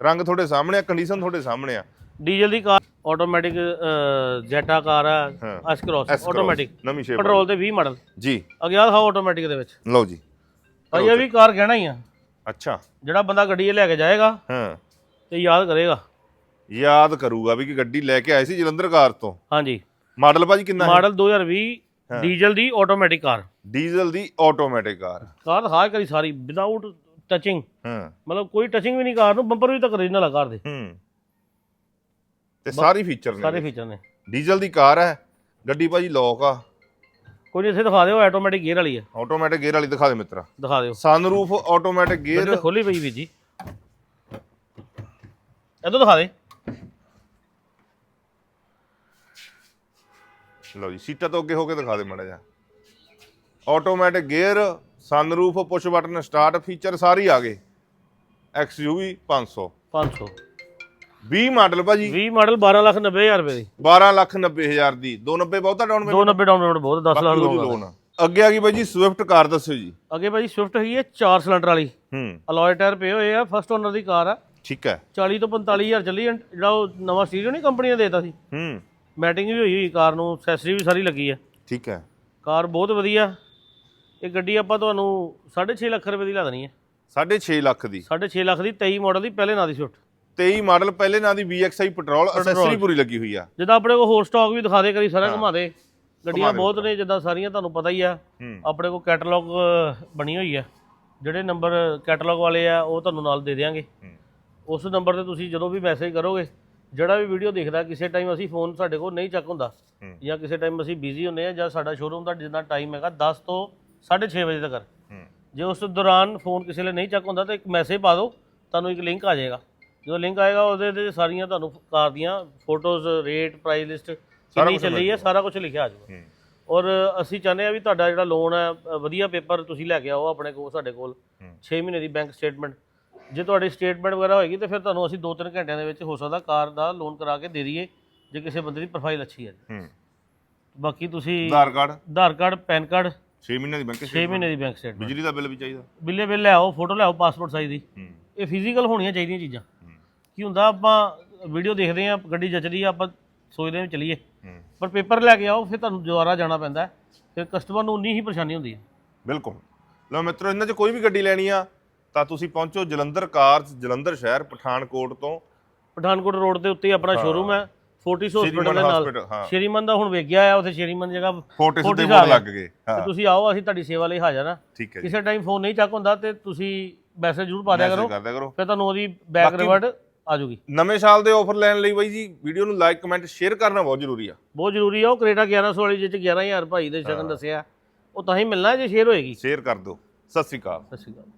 ਰੰਗ ਤੁਹਾਡੇ ਸਾਹਮਣੇ ਆ ਕੰਡੀਸ਼ਨ ਤੁਹਾਡੇ ਸਾਹਮਣੇ ਆ। ਡੀਜ਼ਲ ਦੀ ਕਾਰ ਆਟੋਮੈਟਿਕ ਜੈਟਾ ਕਾਰ ਹੈ ਹਾਂ। ਐਸ ਕ੍ਰੋਸ ਆਟੋਮੈਟਿਕ ਨਵੀਂ ਸ਼ੇਪ ਪੈਟਰੋਲ ਤੇ 20 ਮਾਡਲ ਜੀ। ਅੱਗੇ ਆ ਦਿਖਾਓ ਆਟੋਮੈਟਿਕ ਦੇ ਵਿੱਚ। ਲਓ ਜੀ। ਭਾਈ ਇਹ ਵੀ ਕਾਰ ਕਹਿਣਾ ਹੀ ਆ। ਅੱਛਾ। ਜਿਹੜਾ ਬੰਦਾ ਗੱਡੀ ਲੈ ਕੇ ਜਾਏਗਾ ਹਾਂ। ਤੇ ਯਾਦ ਕਰੇਗਾ। ਯਾਦ ਕਰੂਗਾ ਵੀ ਕਿ ਗੱਡੀ ਲੈ ਕੇ ਆਏ ਸੀ ਜਲੰਧਰ ਕਾਰ ਤੋਂ। ਹਾਂਜੀ। ਮਾਡਲ ਭਾਜੀ ਕਿੰਨਾ ਹੈ? ਮਾਡਲ 2020 ਡੀਜ਼ਲ ਦੀ ਆਟੋਮੈਟਿਕ ਕਾਰ। ਡੀਜ਼ਲ ਦੀ ਆਟੋਮੈਟਿਕ ਕਾਰ। ਕਾਰ ਦਿਖਾ ਕਰੀ ਸਾਰੀ ਵਿਦਆਊਟ ਟਚਿੰਗ ਹਾਂ। ਮਤਲਬ ਕੋਈ ਟਚਿੰਗ ਵੀ ਨਹੀਂ ਕਾਰ ਨੂੰ ਬੰਪਰ ਵੀ ਤੱਕ ਓਰੀਜਨਲ ਆ ਕਾਰ ਦੇ। ਹੂੰ। ਤੇ ਸਾਰੇ ਫੀਚਰ ਸਾਰੇ ਨੇ ਫੀਚਰ ਨੇ। ਡੀਜ਼ਲ ਦੀ ਕਾਰ ਹੈ ਗੱਡੀ ਭਾਜੀ ਲੋਕ ਆ। ਕੋਈ ਨਹੀਂ ਇੱਥੇ ਦਿਖਾ ਦਿਓ ਆਟੋਮੈਟਿਕ ਗੇਅਰ ਵਾਲੀ ਹੈ। ਆਟੋਮੈਟਿਕ ਗੇਅਰ ਵਾਲੀ ਦਿਖਾ ਦੇ ਮਿੱਤਰਾ। ਦਿਖਾ ਦਿਓ। ਸਨਰੂਫ ਆਟੋਮੈਟਿਕ ਗੇਅਰ ਖੋਲੀ ਪਈ ਵੀ ਜੀ। ਇਦੋਂ ਦਿਖਾ ਦੇ। ਲਓ ਜੀ ਸੀਟਾਂ ਤੋਂ ਅੱਗੇ ਹੋ ਕੇ ਦਿਖਾ ਦੇ ਮਾੜਾ ਜਿਹਾ। Automatic gear sunroof push button start feature ਸਾਰੇ ਆ ਗਏ। XUV 500 500 20 ਮਾਡਲ ਭਾਜੀ। 20 ਮਾਡਲ 12 ਲੱਖ 90 ਹਜ਼ਾਰ ਰੁਪਏ ਦੀ। 12 ਲੱਖ 90 ਹਜ਼ਾਰ ਦੀ। 290 ਬਹੁਤਾ ਡਾਊਨ 290 ਡਾਊਨ ਪੇਮੈਂਟ ਬਹੁਤ 10 ਲੱਖ ਪੇਮੈਂਟ ਲੋਨ ਅੱਗੇ ਆ ਗਈ ਬਾਈ ਜੀ ਸਵਿਫਟ ਕਾਰ ਦੱਸਿਓ ਜੀ। ਅੱਗੇ ਭਾਜੀ ਸਵਿਫਟ ਹੈਗੀ ਹੈ 4 ਸਿਲੰਡਰ ਵਾਲੀ। ਹੂੰ। ਅਲੋਏ ਟਾਇਰ ਪਏ ਹੋਏ ਆ ਫਸਟ ਓਨਰ ਦੀ ਕਾਰ ਆ। ਠੀਕ ਹੈ। 40 ਤੋਂ 45000 ਚੱਲੀ। ਜਿਹੜਾ ਉਹ ਨਵਾਂ ਸਟੀਰੀਓ ਨਹੀਂ ਕੰਪਨੀ ਨੇ ਦੇਤਾ ਸੀ। ਹੂੰ। ਮੈਟਿੰਗ ਵੀ ਹੋਈ ਹੋਈ ਕਾਰ ਨੂੰ ਐਕਸੈਸਰੀ ਵੀ ਸਾਰੀ ਲੱਗੀ ਹੈ ਠੀਕ ਹੈ। ਕਾਰ ਬਹੁਤ ਵਧੀਆ। ਇਹ ਗੱਡੀ ਆਪਾਂ ਤੁਹਾਨੂੰ 6.5 ਲੱਖ ਰੁਪਏ ਦੀ ਲਾ ਦੇਣੀ ਹੈ। 6.5 ਲੱਖ ਦੀ? 6.5 ਲੱਖ ਦੀ 23 ਮਾਡਲ ਦੀ ਪਹਿਲੇ ਨਾਂ ਦੀ ਸਵਿਫਟ। 23 ਮਾਡਲ ਪਹਿਲੇ ਨਾਂ ਦੀ VXI ਪੈਟਰੋਲ ਅਸੈਸਰੀ ਪੂਰੀ ਲੱਗੀ ਹੋਈ ਆ। ਜਿੱਦਾਂ ਆਪਣੇ ਕੋਲ ਹੋਰ ਸਟਾਕ ਵੀ ਦਿਖਾ ਦੇ ਕਰੀ ਸਾਰਾ ਘੁਮਾ ਦੇ। ਗੱਡੀਆਂ ਬਹੁਤ ਨੇ ਜਿੱਦਾਂ ਸਾਰੀਆਂ ਤੁਹਾਨੂੰ ਪਤਾ ਹੀ ਆ। ਆਪਣੇ ਕੋਲ ਕੈਟਲੌਗ ਬਣੀ ਹੋਈ ਆ। ਜਿਹੜੇ ਨੰਬਰ ਕੈਟਲੌਗ ਵਾਲੇ ਆ ਉਹ ਤੁਹਾਨੂੰ ਨਾਲ ਦੇ ਦੇਵਾਂਗੇ। ਉਸ ਨੰਬਰ ਤੇ ਤੁਸੀਂ ਜਦੋਂ ਵੀ ਮੈਸੇਜ ਕਰੋਗੇ ਜਿਹੜਾ ਵੀ ਵੀਡੀਓ ਦੇਖਦਾ ਕਿਸੇ ਟਾਈਮ ਅਸੀਂ ਫੋਨ ਸਾਡੇ ਕੋਲ ਨਹੀਂ ਚੱਕ ਹੁੰਦਾ। ਜਾਂ ਕਿਸੇ ਟਾਈਮ ਅਸੀਂ ਬਿਜ਼ੀ ਹੁੰਦੇ ਆ ਜਾਂ ਸਾਡਾ ਸ਼ੋਰੂਮ ਦਾ ਜਿੰਨਾ ਟਾਈਮ ਹੈਗਾ 10 ਤੋਂ 6:30 ਵਜੇ ਤੱਕ। ਹੂੰ। ਜੇ ਉਸ ਦੌਰਾਨ ਫੋਨ ਕਿਸੇ ਲਈ ਨਹੀਂ ਚੱਕ ਹੁੰਦਾ ਤਾਂ ਇੱਕ ਮੈਸੇਜ ਪਾ ਦਿਓ ਤੁਹਾਨੂੰ ਇੱਕ ਲਿੰਕ ਆ ਜਾਏਗਾ। ਜਦੋਂ ਲਿੰਕ ਆਏਗਾ ਉਹਦੇ ਤੇ ਸਾਰੀਆਂ ਤੁਹਾਨੂੰ ਕਾਰ ਦੀਆਂ ਫੋਟੋਜ਼ ਰੇਟ ਪ੍ਰਾਈਸ ਲਿਸਟ ਕਿੰਨੀ ਚੱਲੀ ਹੈ ਸਾਰਾ ਕੁਝ ਲਿਖਿਆ ਆ ਜਾਊਗਾ। ਔਰ ਅਸੀਂ ਚਾਹੁੰਦੇ ਆ ਵੀ ਤੁਹਾਡਾ ਜਿਹੜਾ ਲੋਨ ਹੈ ਵਧੀਆ ਪੇਪਰ ਤੁਸੀਂ ਲੈ ਕੇ ਆਓ ਆਪਣੇ ਕੋਲ ਸਾਡੇ ਕੋਲ ਹੂੰ। 6 ਮਹੀਨੇ ਦੀ ਬੈਂਕ ਸਟੇਟਮੈਂਟ ਜੇ ਤੁਹਾਡੀ ਸਟੇਟਮੈਂਟ ਵਗੈਰਾ ਹੋਏਗੀ ਤੇ ਫਿਰ ਤੁਹਾਨੂੰ ਅਸੀਂ 2-3 ਘੰਟਿਆਂ ਦੇ ਵਿੱਚ ਹੋ ਸਕਦਾ ਕਾਰ ਦਾ ਲੋਨ ਕਰਾ ਕੇ ਦੇ ਦਈਏ ਜੇ ਕਿਸੇ ਬੰਦੇ ਦੀ ਪ੍ਰੋਫਾਈਲ ਅੱਛੀ ਹੈ। ਹੂੰ। ਬਾਕੀ ਤੁਸੀਂ Aadhaar card. Aadhaar card PAN card 6 ਮਹੀਨੇ ਦੀ ਬੈਂਕ 6 ਮਹੀਨੇ ਦੀ ਬੈਂਕ ਸਟੇਟਮੈਂਟ ਬਿਜਲੀ ਦਾ ਬਿੱਲ ਵੀ ਚਾਹੀਦਾ। ਬਿੱਲੇ ਬਿੱਲ ਲੈ ਆਓ ਫੋਟੋ ਲੈ ਆਓ ਪਾਸਪੋਰਟ ਸਾਈਜ਼ ਦੀ। ਹੂੰ। ਇਹ ਫਿਜ਼ੀਕਲ ਹੋਣੀਆਂ ਚਾਹੀਦੀਆਂ ਚੀਜ਼ਾਂ। ਹੂੰ। ਕੀ ਹੁੰਦਾ ਆਪਾਂ ਵੀਡੀਓ ਦੇਖਦੇ ਆ ਗੱਡੀ ਜੱਚਦੀ ਆ ਆਪਾਂ ਸੋਚਦੇ ਵੀ ਚੱਲੀਏ। ਹੂੰ। ਪਰ ਪੇਪਰ ਲੈ ਕੇ ਆਓ ਫਿਰ ਤੁਹਾਨੂੰ ਦੁਬਾਰਾ ਜਾਣਾ ਪੈਂਦਾ ਹੈ। ਫਿਰ ਕਸਟਮਰ ਨੂੰ ਉਨੀ ਹੀ ਪਰੇਸ਼ਾਨੀ ਹੁੰਦੀ ਹੈ। ਬਿਲਕੁਲ। ਲਓ ਮਿੱਤਰੋ ਇਹਨਾਂ 'ਚ ਕੋਈ ਵੀ ਗੱਡੀ ਲੈਣੀ ਆ ਤਾਂ ਤੁਸੀਂ ਪਹੁੰਚੋ ਜਲੰਧਰ ਕਾਰਸ ਜਲੰਧਰ ਸ਼ਹਿਰ ਪਠਾਨਕੋਟ ਤੋਂ। ਪਠਾਨਕੋਟ ਰੋਡ ਦੇ ਉੱਤੇ ਆਪਣਾ ਸ਼ੋਰੂਮ ਹੈ। ਫੋਰਟਿਸ ਹਸਪੀਟਲ ਦੇ ਨਾਲ। ਸ਼੍ਰੀਮੰਦ ਦਾ ਹੁਣ ਵੇਖ ਗਿਆ ਆ ਉੱਥੇ ਸ਼੍ਰੀਮੰਦ ਜਗ੍ਹਾ ਫੋਟਿਸ ਦੇ ਬੋਰਡ ਲੱਗ ਗਏ ਹਾਂ। ਤੁਸੀਂ ਆਓ ਅਸੀਂ ਤੁਹਾਡੀ ਸੇਵਾ ਲਈ ਹਾਜ਼ਰ ਆ ਕਿਸੇ ਟਾਈਮ ਫੋਨ ਨਹੀਂ ਚੱਕ ਹੁੰਦਾ ਤੇ ਤੁਸੀਂ ਮੈਸੇਜ ਜ਼ਰੂਰ ਪਾ ਦਿਆ ਕਰੋ। ਫਿਰ ਤੁਹਾਨੂੰ ਉਹਦੀ ਬੈਕ ਰਿਵਰਟ ਆ ਜੂਗੀ ਨਵੇਂ ਸਾਲ ਦੇ ਆਫਰ ਲੈਣ ਲਈ ਬਾਈ ਜੀ ਵੀਡੀਓ ਨੂੰ ਲਾਈਕ ਕਮੈਂਟ ਸ਼ੇਅਰ ਕਰਨਾ ਬਹੁਤ ਜ਼ਰੂਰੀ ਆ। ਬਹੁਤ ਜ਼ਰੂਰੀ ਆ ਉਹ ਕ੍ਰੇਟਾ 1100 ਵਾਲੀ ਜਿਹ ਚ 11000 ਭਾਈ ਦੇ ਸ਼ਗਨ ਦੱਸਿਆ। ਉਹ ਤਾਂ ਹੀ ਮਿਲਣਾ ਜੇ ਸ਼ੇਅਰ ਹੋਏਗੀ। ਸ਼ੇਅਰ ਕਰ ਦਿਓ। ਸਤਿ ਸ਼੍ਰੀ ਅਕਾਲ। ਸਤਿ ਸ਼੍ਰੀ ਅਕਾਲ।